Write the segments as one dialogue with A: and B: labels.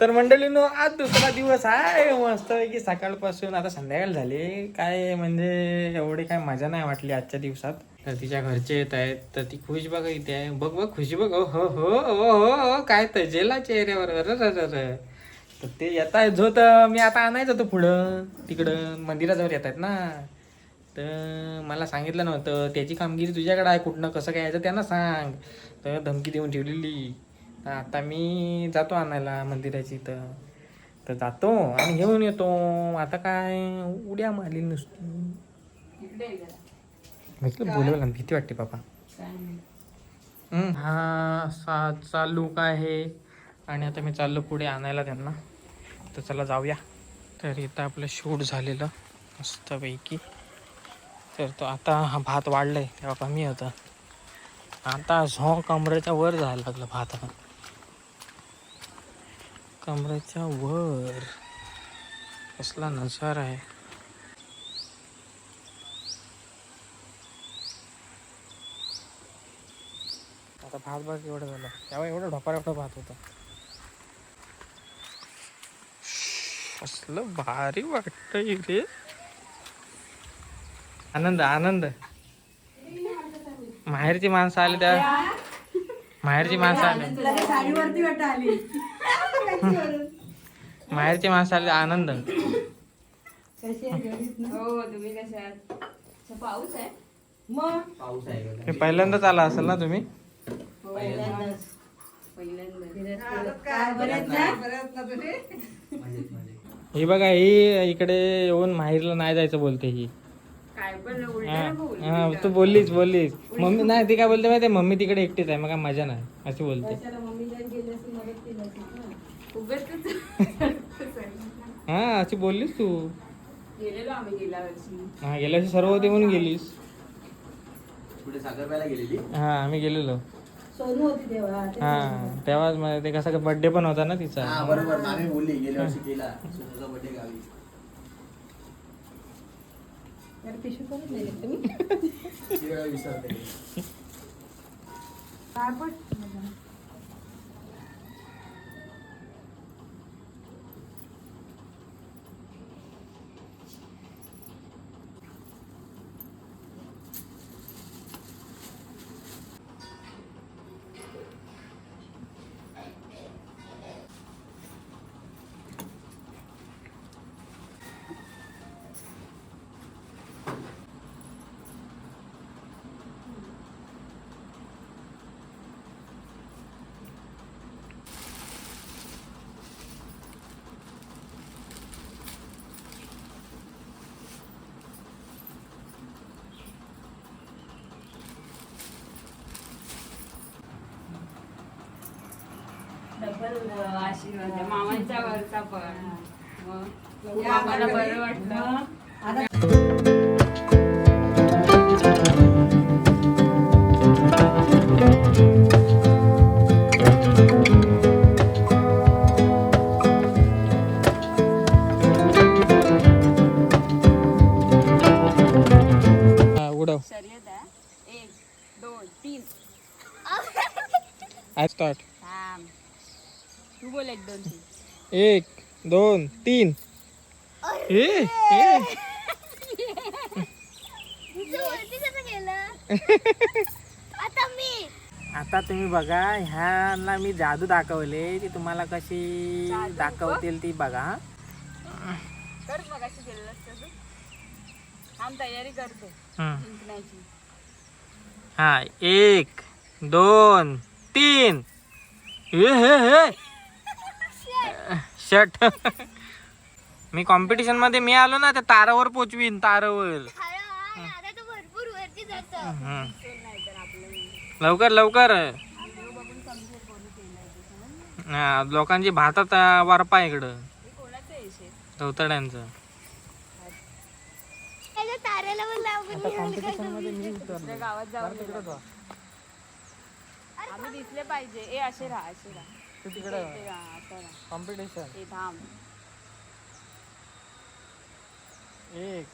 A: तर मंडळीनो आज दुसरा दिवस आहे. मस्त की सकाळपासून आता संध्याकाळ झाली. काय म्हणजे एवढी काय मजा नाही वाटली आजच्या दिवसात. तर तिच्या घरचे येत आहेत. तर ती खुश बघा इथे. आहे बघ बघ खुशी बघ. ओ हो हो हो हो हो. काय तजेला चेहऱ्यावर. अरे तर ते येत आहेत. जो तर मी आता आणायचं तो पुढं. तिकडं मंदिराजवळ येत आहेत ना. तर मला सांगितलं नव्हतं. त्याची कामगिरी तुझ्याकडे आहे. कुठनं कसं काय यायचं त्यांना सांग. तर धमकी देऊन ठेवलेली. तर आता मी जातो आणायला मंदिराची इथं. तर जातो आणि घेऊन येतो. आता काय उड्या मारली नुसती. म्हटलं बोलवलं ना, भीती वाटते बाबा. हा असा चालू काय आहे. आणि आता मी चाललो पुढे आणायला त्यांना. तर चला जाऊया. तर इथं आपलं शूट झालेलं मस्तपैकी. तर तो आता हा भात वाढलाय. तेव्हा कमी होता. आता झो कमरेच्या वर जायला लागलं भात कमरेच्या वर कसला नजारा आहे. आता भात भात एवढं झालं. त्यावेळी एवढं ढोपार एवढं भात होतं. कसलं भारी वाटत रे. आनंद आनंद. माहेरची माणसं आली त्या माहेरची माणसं आली.
B: साडीवरती वाटत आली.
A: माहेरची माणसं आली आनंद?
C: हो तुम्ही कशा आहात अच्छा, पाऊस आहे?
B: मग?
A: हे पहिल्यांदाच आला असेल ना तुम्ही?
C: हो
B: पहिल्यांदाच.
C: पहिल्यांदा
B: काय बरेच ना?
A: ही बघा ही इकडे येऊन माहेरला नाही जायचं बोलते ही. हा हा, तू बोललीस बोललीस मम्मी नाही ती काय बोलते माहिती मम्मी तिकडे एकटीच आहे मग काय मजा नाही अशी बोलते
B: कशाला मम्मीला गेली असेल मदत केली असेल ना.
C: उगाच
A: हा अशी बोललीस तू.
C: गेलेलो आम्ही गेल्या वर्षी.
A: हा गेल्या वर्षी सर्व होते म्हणून गेलीस.
D: पुढे साखरप्याला गेलेली?
A: हा आम्ही गेलेलो.
B: सोनू होती तेव्हा
A: हा तेव्हाच मग ते कसा बर्थडे पण होता ना
D: हा
A: तिचा
D: बरोबर मामी बोलली गेल्या वर्षी केला. सोनूचा बर्थडे गावी.
B: तुम्ही
D: विसरते.
B: काय पण?
C: डबल आशीर्वाद आहे. मामांच्या वरचा पण. मग मामाला बरं वाटतं. एक दोन तीन.
A: ए ए. आता तुम्ही बघा ह्यांना मी जादू दाखवले ती तुम्हाला कशी दाखवतील ती बघा. हा.
C: कर मग अशी केलेलं असतं तू? थांब तयारी करतो.
A: हम्म.
C: जिंकण्याची.
A: हा एक दोन तीन. ए हे हे. शट मी कॉम्पिटिशनमध्ये मी आलो ना त्या तारावर पोचवीन तारावर. लवकर लवकर. हा लोकांची भातात वारपा इकडं.
C: दुसऱ्या गावात जाऊ आम्ही दिसले पाहिजे. ए असे राहा असे राहा.
A: तू तिकडं. कॉम्पिटिशन
C: ते थांब.
A: एक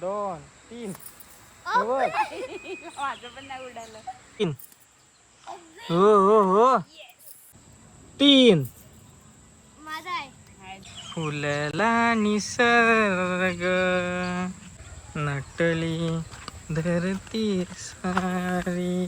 A: दोन तीन. बघ.
C: माझं पण नाही उडालं.
A: तीन. हो हो हो. तीन.
C: माझा आहे.
A: फुलला निसर्ग नटली धरती सारी.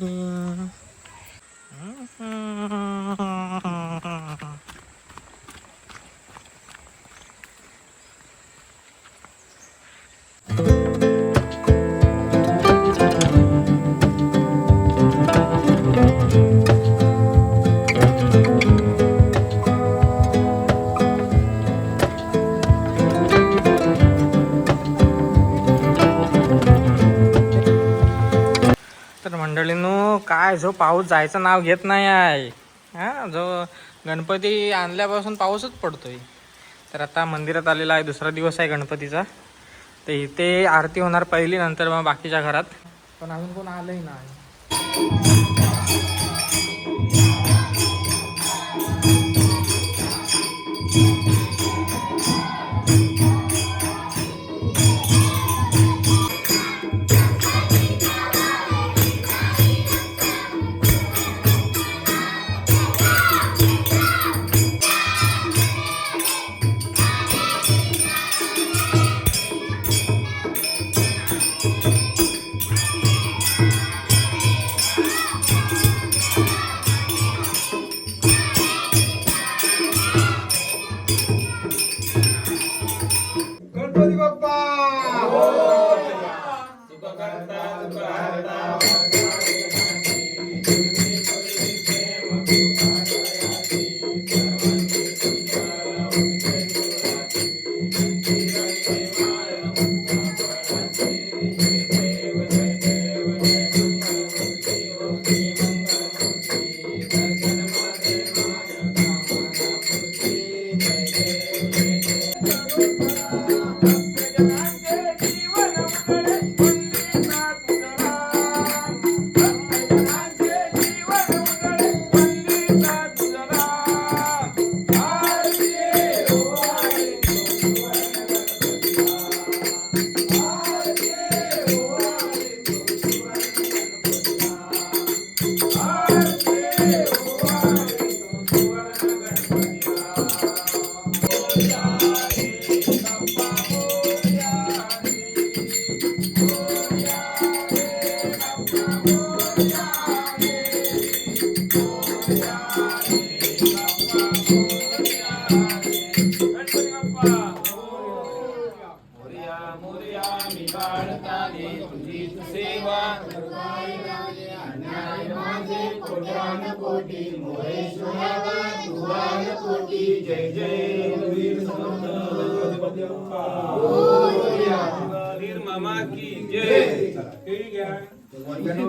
A: काय जो पाऊस जायचं नाव घेत नाही आहे. हा जो गणपती आणल्यापासून पाऊसच पडतोय. तर आता मंदिरात आलेला आहे दुसरा दिवस आहे गणपतीचा. तर इथे आरती होणार पहिली नंतर मग बाकीच्या घरात. पण अजून कोण आलंही नाही.
E: गणपती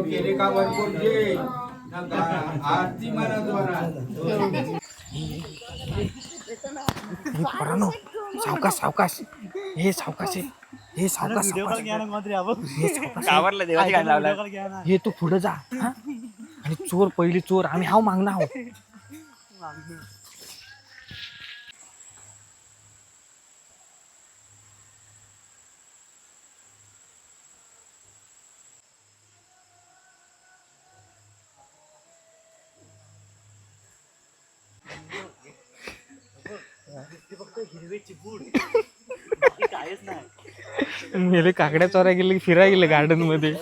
E: केले का भरपूर जे आरती म्हणा द्वारा
A: परानो सावकाश सावकाश. हे सावकाश. हे सावकाश. हे. हे तू पुढे जा? आणि चोर पहिली चोर आम्ही हाव मागणार. मेले काकड्या चोऱ्या गेले की फिरायला गेले गार्डनमध्ये.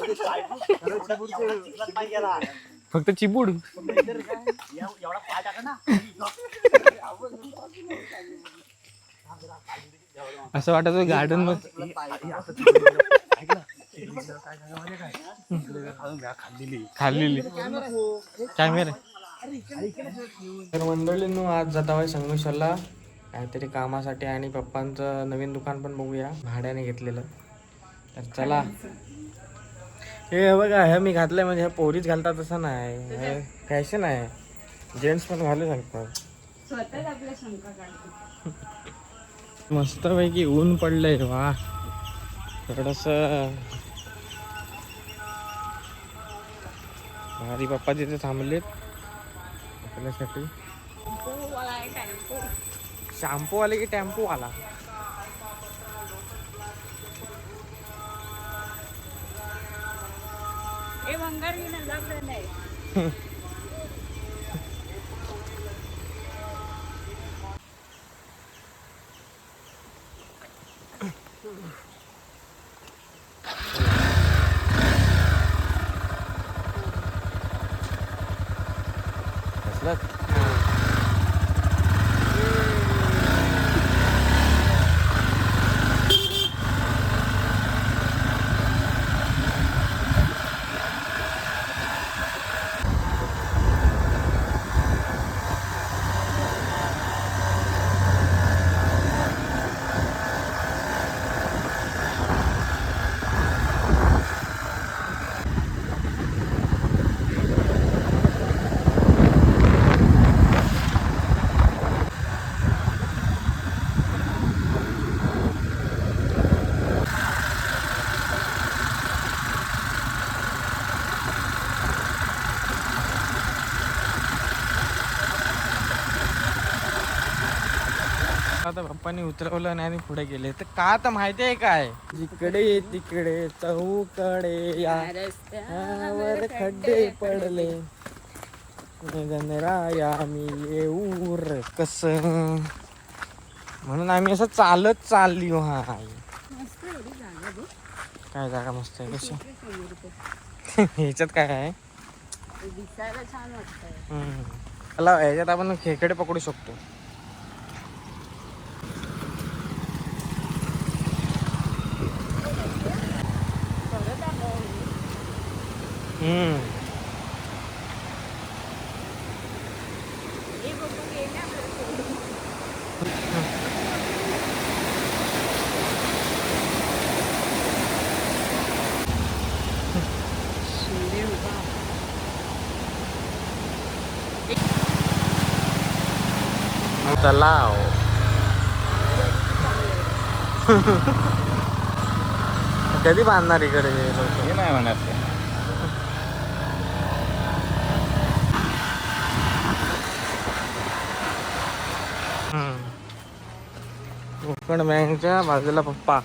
A: फक्त चिबूड. असं वाटत गार्डनमध्ये. खाल्लेली. कॅमेरा तर मंडळींनो आज जात संगमेश्वरला. काहीतरी कामासाठी आणि पप्पांचं नवीन दुकान पण बघूया भाड्याने घेतलेलं. तर चला. हे बघा हे मी घातलंय म्हणजे हे पोरीच घालतात तसं नाही. हे फॅशन आहे. जेंट्स पण घालू शकतात. मस्तपैकी ऊन पडलंय वा. थोडस भारी पप्पा तिथे थांबलेत. आपल्यासाठी. शॅम्पू आले की टेम्पो आला.
C: हे भंगार घेणं लागलं नाही.
A: आता पप्पांनी उतरवलं नाही आणि पुढे गेले. तर का आता माहिती आहे काय? जिकडे तिकडे चौकडे या खड्डे पडले. गणराया मी येऊ र कस? म्हणून आम्ही असं चालत चालली हो. काय जागा मस्त आहे कशी. ह्याच्यात काय आहे?
B: दिसायला छान.
A: चला ह्याच्यात आपण खेकडे पकडू शकतो. हम्म तलाव कधी बांधणार इकडे हे लोकं?
F: नाही म्हणत
A: कोकण बँकच्या बाजूला पप्पा.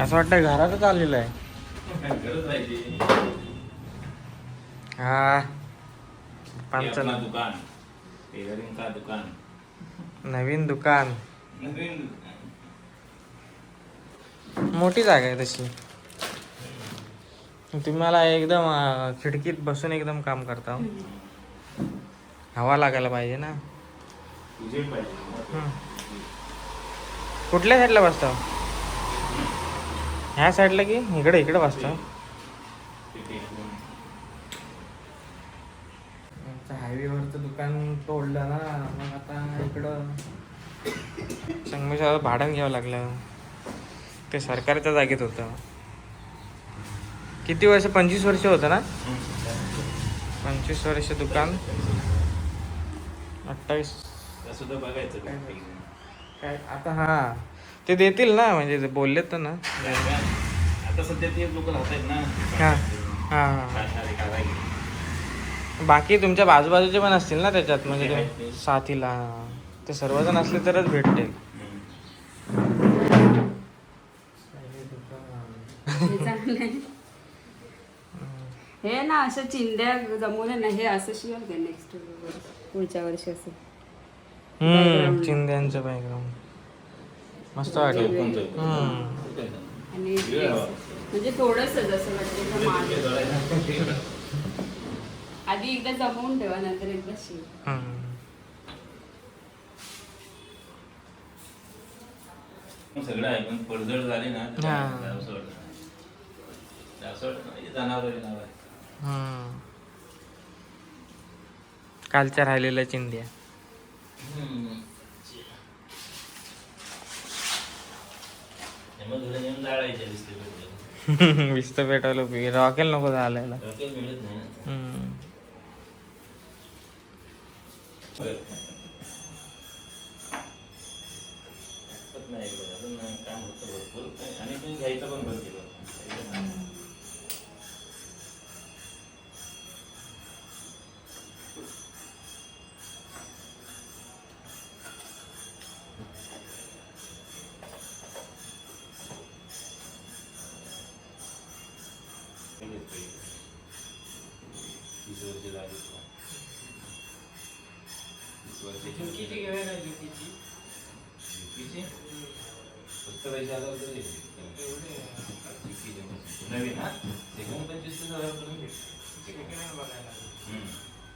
A: असं वाटतं घरातच आलेलं आहे. हा. पप्पांचं
F: अपना
A: ना-
F: दुकान. टेलरिंग का दुकान.
A: नवीन दुकान. मोठी जागा आहे तशी. तुम्हाला एकदम अं, खिडकीत बसून एकदम काम करता हो. हवा लागायला पाहिजे ना.
F: तुझे पाहिजे
A: हम्म. कुठल्या साईडला बसता ह्या साईडला की इकडे इकडे बसता
F: तिथे
A: हायवेवरचं दुकान तोडलं ना मग आता इकडं संगमेश्वर भाडं घ्यावं लागलं. ते सरकारच्या जागेत होतं. किती वर्ष? पंचवीस वर्ष होतं ना? पंचवीस वर्ष दुकान. अठ्ठावीस.
F: सुद्धा बघायचं
A: काय? आता हा. ते देतील ना म्हणजे ते बोललेत तर ना.
F: आता सध्या ते लोक राहत आहेत ना.
A: हा. हा हा. बाकी तुमच्या बाजूबाजूचे पण असतील ना त्याच्यात? म्हणजे ते साथीला हा. ते. सर्वजण असले तरच भेटतील.
B: हे चांगलं. हे ना अशा चिंध्या जमवल्या ना हे असं शिवाय का नेक्स्ट पुढच्या वर्षी असं.
A: हम्म चिंध्यांचं बॅकग्राऊंड मस्त वाटेल.
B: आणि म्हणजे थोडस असं वाटतं. आधी एकदा जमवून ठेवा नंतर एकदा शिव.
F: सगळं आहे पण पडझड झाली ना जनावर
A: कालच्या राहिलेल्या चिंध्या. विस्त पेटवलं रॉकेल नको झालेला
F: वर्ष झाली वर्षाची
A: झुकीची घेऊया काय झुकीची
F: झुकीची फक्त पैसे आला होता नवीन हा सेकंड पंचवीस तीस हजार पर्यंत भेटते
A: बघायला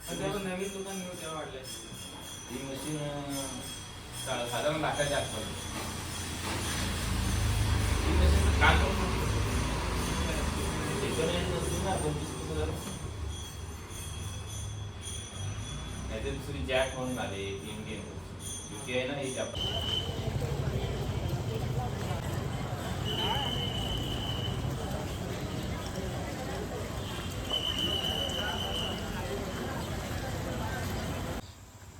A: पण नवीन दुकान घेऊ तेव्हा वाटलं
F: ती मशीन साधारण लाखाच्या आसपास मशीन काम पंचवीस हजार नाहीतर दुसरी जॅक म्हणून आले ती इंडियन युके आहे ना ही जापान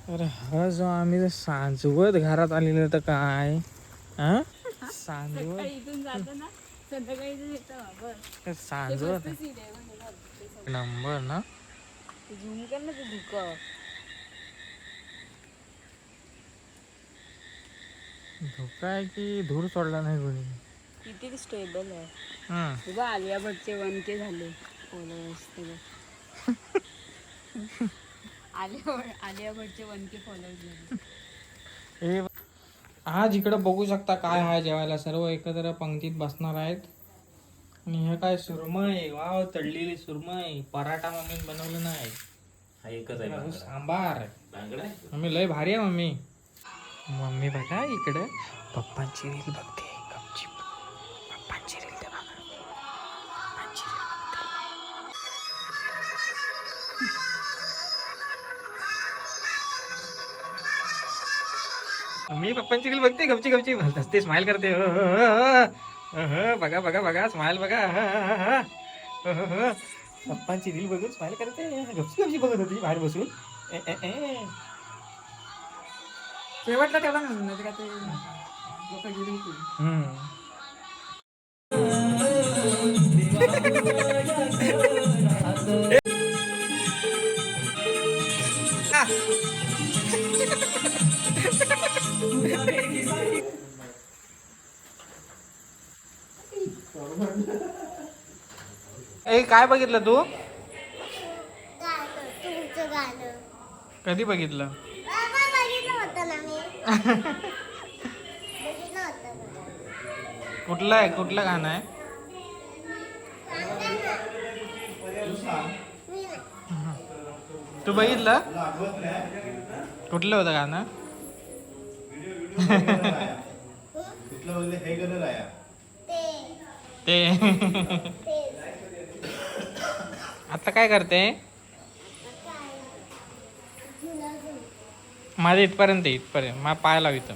A: अरे हा जो आम्ही जर सांजवत घरात आलेलो तर काय? हा? सांजवत? ते
C: ते म्हणजे ते.
A: नंबर ना?
C: ते झूम कर ना धुकं
A: आहे की धूर सोडला नाही कोणी.
C: किती स्टेबल आहे.
A: हम्म.
C: तुझं आलिया भटचे वन के झाले. फॉलोअर्स आलिया भट आलिया भटचे वन के फॉलोअर्स झाले.
A: हे आज इकडं बघू शकता काय आहे जेवायला. सर्व एकत्र पंक्तीत बसणार आहेत. आणि हे काय सुरमई वाव तळलेली सुरमई. पराठा मम्मी बनवलं नाही.
F: हा एकच आहे बांगडा.
A: सांबार.
F: बांगडा आहे?
A: मम्मी लय भारी आहे मम्मी. मम्मी बघा इकडं. पप्पांची रील बघते. गपचीप. पप्पांची रील ते बघा. पप्पांची बघते. मम्मी पप्पांची रील बघते. गपची गपची हसते स्माइल करते. बघा बघा बघा. स्माइल बघा. पप्पांची रील बघून स्माइल करते. गपची गपची बघत होती बाहेर बसून. ए, ए, शेवटला ते लोकं गेली होती. ए काय बघितलं तू?
G: गाणं तुमचं गाणं.
A: कधी बघितलं
G: बाबा बघितलं होतं ना मी बघितलं होतं ना.
A: कुठलं आहे? कुठलं गाणं आहे. तू बघितलं? कुठलं होतं गाणं?
D: हे
G: ते.
A: आता काय करते? माझ्या इथपर्यंत इथपर्यंत. मला पाय लाव इथं.